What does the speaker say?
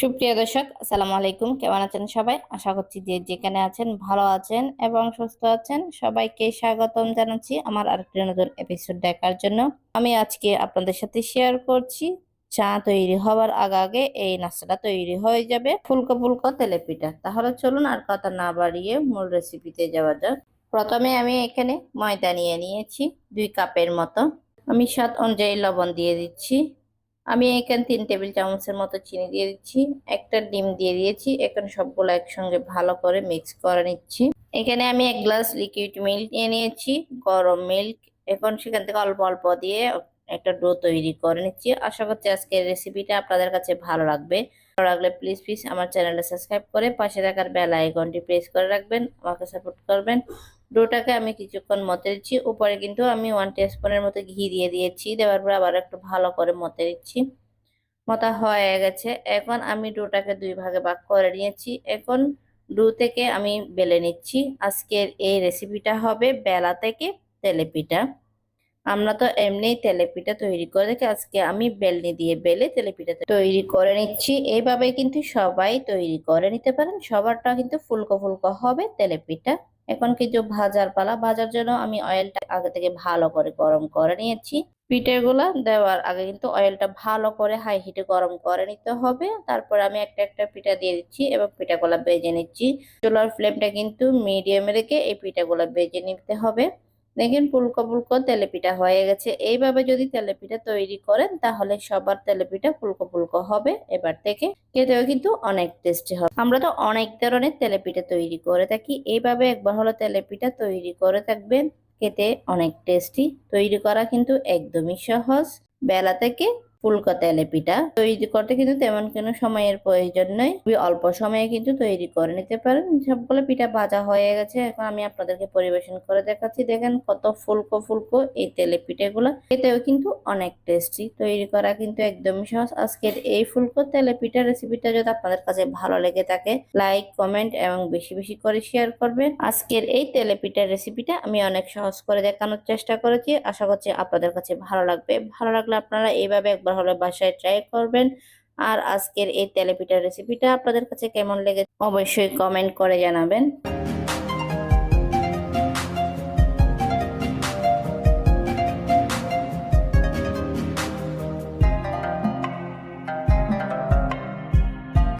সুপ্রিয় দর্শক, আসসালামু আলাইকুম। কেমন আছেন সবাই? আশা করছি যে যেখানে আছেন ভালো আছেন এবং সুস্থ আছেন। সবাইকে স্বাগতম জানাচ্ছি আমার আরেকটি নতুন এপিসোড দেখার জন্য। আমি আজকে আপনাদের সাথে শেয়ার করছি, চা তৈরি হওয়ার আগে আগে এই নাস্তাটা তৈরি হয়ে যাবে ফুলকো ফুলকো তেলে পিঠা। তাহলে চলুন আর কথা না বাড়িয়ে মূল রেসিপিতে যাওয়া যাক। প্রথমে আমি এখানে ময়দা নিয়ে নিয়েছি, দুই কাপের মতো। আমি স্বাদ অনুযায়ী লবণ দিয়ে দিচ্ছি। আমি এখানে তিন টেবিল চামচের মতো চিনি দিয়ে দিচ্ছি, একটা ডিম দিয়ে দিয়েছি, এখন সবগুলো একসঙ্গে ভালো করে মিক্স করে নিচ্ছি। এখানে আমি এক গ্লাস লিকুইড মিল্ক নিয়ে নিয়েছি, গরম মিল্ক এখন সেখান থেকে অল্প অল্প দিয়ে একটা ডো তৈরি করে নিচ্ছি। আশা করছি আজকের রেসিপিটা আপনাদের কাছে ভালো লাগবে। ভালো লাগলে প্লিজ প্লিজ আমার চ্যানেলটা সাবস্ক্রাইব করে পাশে থাকার বেল আইকনটি প্রেস করে রাখবেন, আমাকে সাপোর্ট করবেন। ডোটাকে আমি কিছুক্ষণ মতে দিচ্ছি। উপরে কিন্তু আমি ওয়ান টিস্পুনের মতো ঘি দিয়ে দিয়েছি। দেওয়ার পর আবার একটু ভালো করে মতে দিচ্ছি। মতা হয়ে গেছে। এখন আমি ডোটাকে দুই ভাগে ভাগ করে নিয়েছি। এখন ডো থেকে আমি বেলে নিচ্ছি। আজকের এই রেসিপিটা হবে বেলা থেকে তেলেপিঠা। আমরা তো এমনি তেলেপিঠা তৈরি করে দেখি আজকে আমি বেলনি দিয়ে বেলে তেলেপিঠা তৈরি করে নিচ্ছি। এইভাবে কিন্তু সবাই তৈরি করে নিতে পারেন। সবারটা কিন্তু ফুলকো ফুলকো হবে তেলেপিঠা। এখন কিছু ভাজার পালা। ভাজার জন্য আমি অয়েলটা আগে থেকে ভালো করে গরম করে নিয়েছি। পিঠেগুলো দেওয়ার আগে কিন্তু অয়েলটা ভালো করে হাই হিটে গরম করে নিতে হবে। তারপর আমি একটা একটা পিঠা দিয়ে দিচ্ছি এবং পিঠাগুলো বেজে নিচ্ছি। চুলার ফ্লেমটা কিন্তু মিডিয়ামে রেখে এই পিঠাগুলো বেজে নিতে হবে। দেখেন পুলকো ফুলকো তেলেপিঠা হয়ে গেছে। এইভাবে যদি তেলেপিঠা তৈরি করেন, তাহলে সবার তেলেপিঠা পুলকো ফুলকো হবে। এবার থেকে খেতেও কিন্তু অনেক টেস্টি হবে আমরা তো অনেক ধরনের তেলেপিঠা তৈরি করে থাকি। এইভাবে একবার হলো তেলেপিঠা তৈরি করে থাকবেন। খেতে অনেক টেস্টি তৈরি করা কিন্তু একদমই সহজ। বেলা থেকে ফুলকো তেলে তৈরি করতে কিন্তু তেমন কোনো সময়ের প্রয়োজন নেই। খুবই অল্প সময়ে কিন্তু তৈরি করে নিতে পারেন। সবগুলো পিঠা ভাজা হয়ে গেছে। এখন আমি আপনাদেরকে পরিবেশন করে দেখাচ্ছি। দেখেন কত ফুলকো ফুলকো এই তেলে পিঠেগুলো। এতেও কিন্তু অনেক টেস্টি তৈরি করা কিন্তু একদমই সহজ। আজকের এই ফুলকো তেলে পিঠা রেসিপিটা যদি আপনাদের কাছে ভালো লেগে থাকে লাইক কমেন্ট এবং বেশি বেশি করে শেয়ার করবেন। আজকের এই তেলে পিঠার রেসিপিটা আমি অনেক সহজ করে দেখানোর চেষ্টা করেছি। আশা করছি আপনাদের কাছে ভালো লাগবে। ভালো লাগলে আপনারা এইভাবে একবার হলে বাসায় ট্রাই করবেন। আর আজকের এই তেলেপিঠার রেসিপিটা আপনাদের কাছে কেমন লেগেছে অবশ্যই কমেন্ট করে জানাবেন।